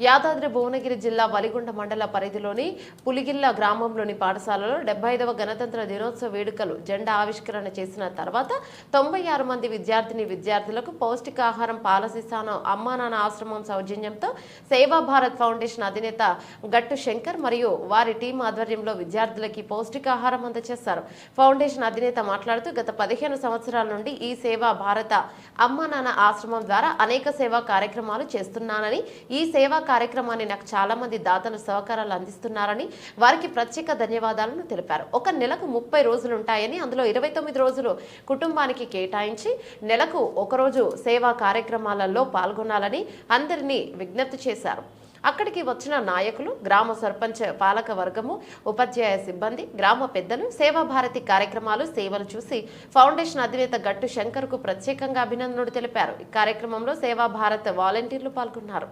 యాదాద్రి భువనగిరి జిల్లా వలిగొండ మండల పరిధిలోని పులిగిల్ల గ్రామంలోని పాఠశాలలో డెబ్బై ఐదవ గణతంత్ర దినోత్సవ వేడుకలు జెండా ఆవిష్కరణ చేసిన తర్వాత తొంభై ఆరు మంది విద్యార్థిని విద్యార్థులకు పౌష్టికాహారం పాలసిస్తాను అమ్మా నాన్న ఆశ్రమం సౌజన్యంతో సేవా భారత్ ఫౌండేషన్ అధినేత గట్టు శంకర్ మరియు వారి టీం ఆధ్వర్యంలో విద్యార్థులకి పౌష్టికాహారం అందజేశారు. ఫౌండేషన్ అధినేత మాట్లాడుతూ గత పదిహేను సంవత్సరాల నుండి ఈ సేవా భారత అమ్మా నాన్న ఆశ్రమం ద్వారా అనేక సేవా కార్యక్రమాలు చేస్తున్నానని ఈ సేవా కార్యక్రమాన్ని నాకు చాలా మంది దాతలు సహకారాలు అందిస్తున్నారని వారికి ప్రత్యేక ధన్యవాదాలను తెలిపారు. ఒక నెలకు ముప్పై రోజులు ఉంటాయని అందులో ఇరవై తొమ్మిది రోజులు కుటుంబానికి కేటాయించి నెలకు ఒకరోజు సేవా కార్యక్రమాలలో పాల్గొనాలని అందరినీ విజ్ఞప్తి చేశారు. అక్కడికి వచ్చిన నాయకులు గ్రామ సర్పంచ్ పాలక వర్గము ఉపాధ్యాయ సిబ్బంది గ్రామ పెద్దలు సేవా భారతి కార్యక్రమాలు సేవలు చూసి ఫౌండేషన్ అధినేత గట్టు శంకర్కు ప్రత్యేకంగా అభినందనలు తెలిపారు. ఈ కార్యక్రమంలో సేవా భారత్ వాలంటీర్లు పాల్గొన్నారు.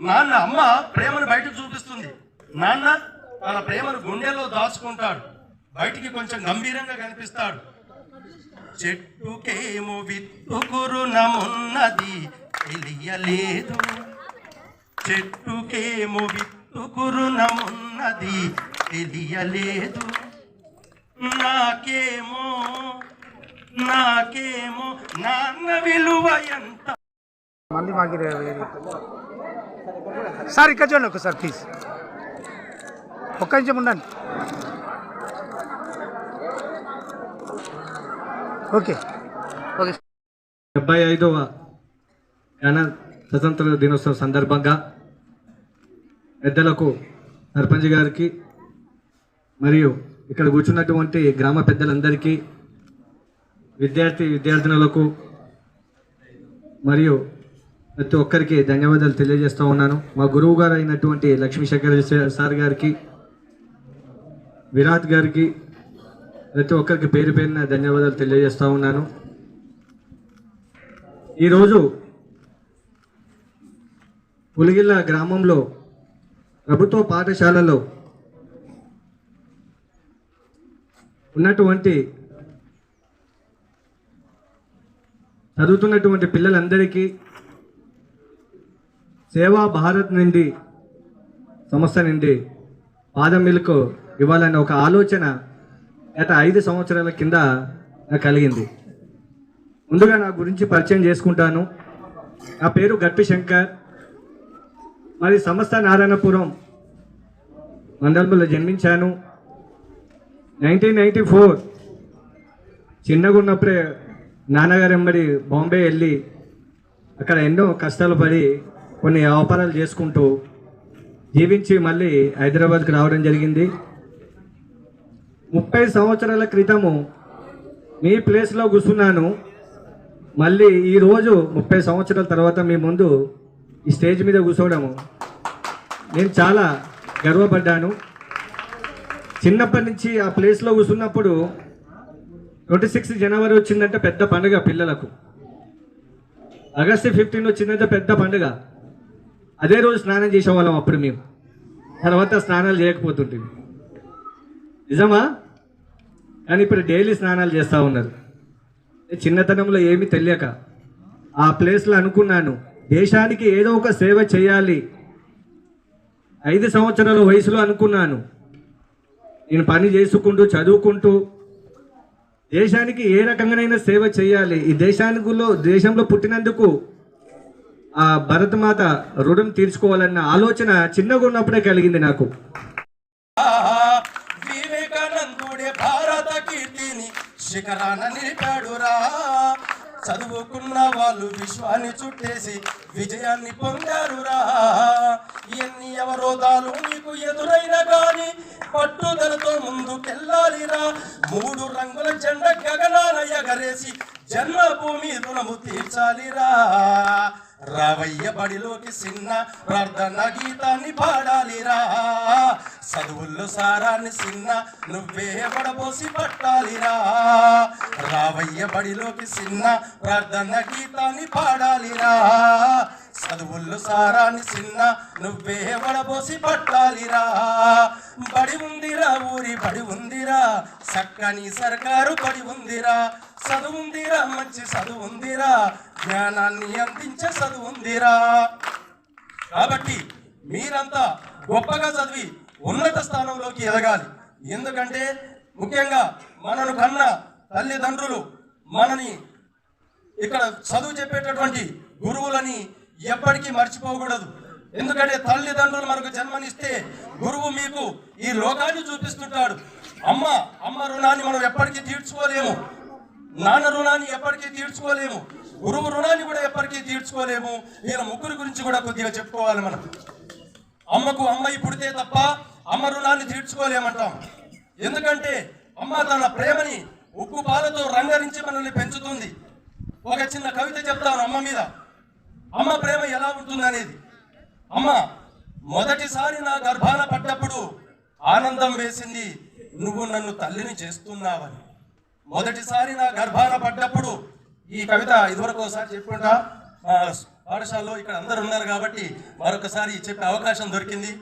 నాన్న అమ్మ ప్రేమను బయటకు చూపిస్తుంది. నాన్న తన ప్రేమను గుండెల్లో దాచుకుంటాడు. బయటికి కొంచెం గంభీరంగా కనిపిస్తాడు. చెట్టుకేమో విత్తుకురు నమున్నది తెలియలేదు. చెట్టుకేమో విత్తుకురు నమున్నది తెలియలేదు. నాకేమో నాకేమో నాన్న విలువ ఎంత? మళ్ళీ మాకి సార్ ఇక్కడ చూడండి ఒకసారి ప్లీజ్ ఒక్క నిమిషం ఉండండి. ఓకే. ఓకే. డెబ్బై ఐదవ గణ స్వతంత్ర దినోత్సవం సందర్భంగా పెద్దలకు సర్పంచ్ గారికి మరియు ఇక్కడ కూర్చున్నటువంటి గ్రామ పెద్దలందరికీ విద్యార్థి విద్యార్థినులకు మరియు ప్రతి ఒక్కరికి ధన్యవాదాలు తెలియజేస్తూ ఉన్నాను. మా గురువు గారు అయినటువంటి లక్ష్మీశేఖర్ సార్ గారికి విరాట్ గారికి ప్రతి ఒక్కరికి పేరు పేరున ధన్యవాదాలు తెలియజేస్తూ ఉన్నాను. ఈరోజు పులిగిల్ల గ్రామంలో ప్రభుత్వ పాఠశాలలో ఉన్నటువంటి చదువుతున్నటువంటి పిల్లలందరికీ సేవా భారత్ నుండి సంస్థ నుండి పాదం మిల్క్ ఇవ్వాలనే ఒక ఆలోచన గత ఐదు సంవత్సరాల కింద నాకు కలిగింది. ముందుగా నా గురించి పరిచయం చేసుకుంటాను. నా పేరు గట్టి శంకర్. మరి సంస్థ నారాయణపురం మండలంలో జన్మించాను. నైన్టీన్ నైంటీ ఫోర్ చిన్నగా ఉన్నప్పుడే నాన్నగారు ఎంబడి బాంబే వెళ్ళి అక్కడ ఎన్నో కష్టాలు పడి కొన్ని వ్యాపారాలు చేసుకుంటూ జీవించి మళ్ళీ హైదరాబాద్కి రావడం జరిగింది. ముప్పై సంవత్సరాల క్రితము మీ ప్లేస్లో కూర్చున్నాను. మళ్ళీ ఈరోజు ముప్పై సంవత్సరాల తర్వాత మీ ముందు ఈ స్టేజ్ మీద కూర్చోవడము నేను చాలా గర్వపడ్డాను. చిన్నప్పటి నుంచి ఆ ప్లేస్లో కూర్చున్నప్పుడు ట్వంటీ సిక్స్ జనవరి వచ్చిందంటే పెద్ద పండుగ పిల్లలకు. ఆగస్టు ఫిఫ్టీన్ వచ్చిందంటే పెద్ద పండుగ. అదే రోజు స్నానం చేసేవాళ్ళం అప్పుడు మేము. తర్వాత స్నానాలు చేయకపోతుంటుంది నిజమా? కానీ ఇప్పుడు డైలీ స్నానాలు చేస్తూ ఉన్నారు. చిన్నతనంలో ఏమీ తెలియక ఆ ప్లేస్లో అనుకున్నాను దేశానికి ఏదో ఒక సేవ చేయాలి. ఐదు సంవత్సరాల వయసులో అనుకున్నాను. నేను పని చేసుకుంటూ చదువుకుంటూ దేశానికి ఏ రకంగానైనా సేవ చేయాలి. ఈ దేశానికిలో దేశంలో పుట్టినందుకు ఆ భరతమాత రుణం తీర్చుకోవాలన్న ఆలోచన చిన్నగా ఉన్నప్పుడే కలిగింది నాకు. వివేకానందుడే భారత కీర్తిని శిఖరాన నిలిపాడురా. చదువుకున్న వాళ్ళు విశ్వాన్ని చుట్టేసి విజయాన్ని పొందారురా. ఎన్ని అవరోధాలు నీకు ఎదురైనా గాని పట్టుదలతో ముందుకెళ్ళాలిరా మూడు రంగుల జెండ గగనాన ఎగరేసి జన్మభూమి రుణము తీర్చాలిరా. రావయ్య బడిలోకి చిన్న ప్రార్థన గీతాన్ని పాడాలిరా. చదువుల్లో సారాన్ని సిన్న నువ్వే పడబోసి పట్టాలిరా. రావయ్య బడిలోకి సిన్న ప్రార్థన గీతాన్ని పాడాలిరా. చదువుల్లో సారాన్ని చిన్న నువ్వే వడబోసి పట్టాలిరా. బడి ఉందిరా ఊరి బడి ఉందిరా. చక్కని సర్కారు బడి ఉందిరా. చదువుందిరా మంచి చదువుందిరా జ్ఞానాన్ని అందించే చదువుందిరా కాబట్టి మీరంతా గొప్పగా చదివి ఉన్నత స్థానంలోకి ఎదగాలి. ఎందుకంటే ముఖ్యంగా మనను కన్న తల్లిదండ్రులు మనని ఇక్కడ చదువు చెప్పేటటువంటి గురువులని ఎప్పటికీ మర్చిపోకూడదు. ఎందుకంటే తల్లిదండ్రులు మనకు జన్మనిస్తే గురువు మీకు ఈ లోకాన్ని చూపిస్తుంటాడు. అమ్మ అమ్మ రుణాన్ని మనం ఎప్పటికీ తీర్చుకోలేము. నాన్న రుణాన్ని ఎప్పటికీ తీర్చుకోలేము. గురువు రుణాన్ని కూడా ఎప్పటికీ తీర్చుకోలేము. వీళ్ళ ముగ్గురు గురించి కూడా కొద్దిగా చెప్పుకోవాలి మనం. అమ్మకు అమ్మాయి పుడితే తప్ప అమ్మ రుణాన్ని తీర్చుకోలేమంటాం. ఎందుకంటే అమ్మ తన ప్రేమని ఉప్పు పాలతో రంగరించి మనల్ని పెంచుతుంది. ఒక చిన్న కవిత చెప్తాను అమ్మ మీద. అమ్మ ప్రేమ ఎలా ఉంటుంది అనేది? అమ్మ మొదటిసారి నా గర్భాన పడ్డప్పుడు ఆనందం వేసింది నువ్వు నన్ను తల్లిని చేస్తున్నావని. మొదటిసారి నా గర్భాన పడ్డప్పుడు ఈ కవిత ఇదివరకు ఒకసారి చెప్పుకుంటా. పాఠశాలలో ఇక్కడ అందరు ఉన్నారు కాబట్టి మరొకసారి చెప్పే అవకాశం దొరికింది.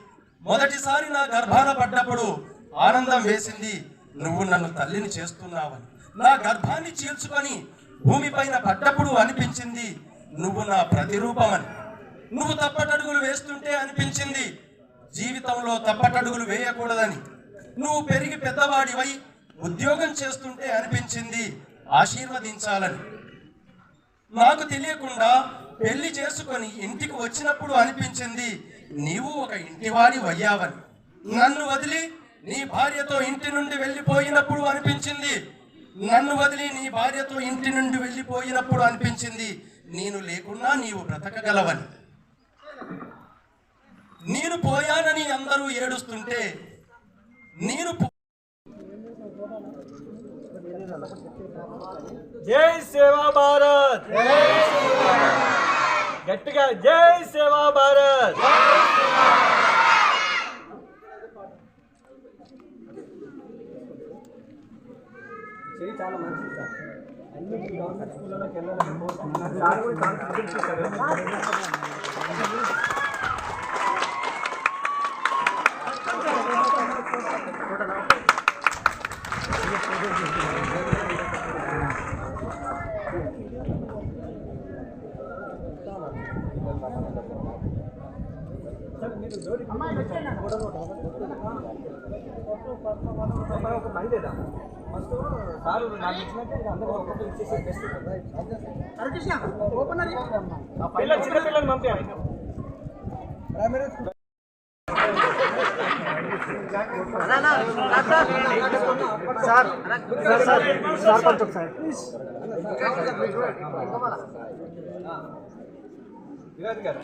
మొదటిసారి నా గర్భాన పడ్డప్పుడు ఆనందం వేసింది నువ్వు నన్ను తల్లిని చేస్తున్నావని. నా గర్భాన్ని చీల్చుకొని భూమిపైన పడ్డప్పుడు అనిపించింది నువ్వు నా ప్రతిరూపమని. నువ్వు తప్పటడుగులు వేస్తుంటే అనిపించింది. జీవితంలో తప్పటడుగులు వేయకూడదని. నువ్వు పెరిగి పెద్దవాడివై ఉద్యోగం చేస్తుంటే అనిపించింది. ఆశీర్వదించాలని. నాకు తెలియకుండా పెళ్ళి చేసుకొని ఇంటికి వచ్చినప్పుడు అనిపించింది నీవు ఒక ఇంటివాడి వయ్యావని. నన్ను వదిలి నీ భార్యతో ఇంటి నుండి వెళ్ళిపోయినప్పుడు అనిపించింది. నన్ను వదిలి నీ భార్యతో ఇంటి నుండి వెళ్ళిపోయినప్పుడు అనిపించింది. నేను లేకున్నా నీవు బ్రతకగలవని. నేను పోయానని అందరూ ఏడుస్తుంటే నేను జై సేవా భారత్! గట్టిగా జై సేవా భారత్! అన్ని గవర్నమెంట్ స్కూళ్ళలోకి వెళ్ళాలని సార్ కూడా కాన్ఫిడెన్స్ ఇచ్చారు. మనం ఒక పని చేద్దాం ఫస్ట్ సార్ నాకు ఇచ్చినట్టే ఇది అందరూ ఒక్కొక్కరు ఇచ్చేసి బెస్ట్ పిల్లలు చిన్న పిల్లలు పంపించాలి సార్ సార్ సార్ సార్ కొంచెం సార్ విరాజ్ గారు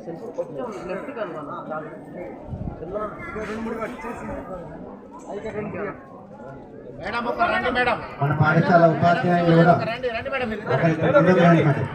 దిగండి కొంచెం లెఫ్ట్ కలవాలి మన పాఠశాల ఉపాధ్యాయులు కూడా ముందుకు రండి మేడం.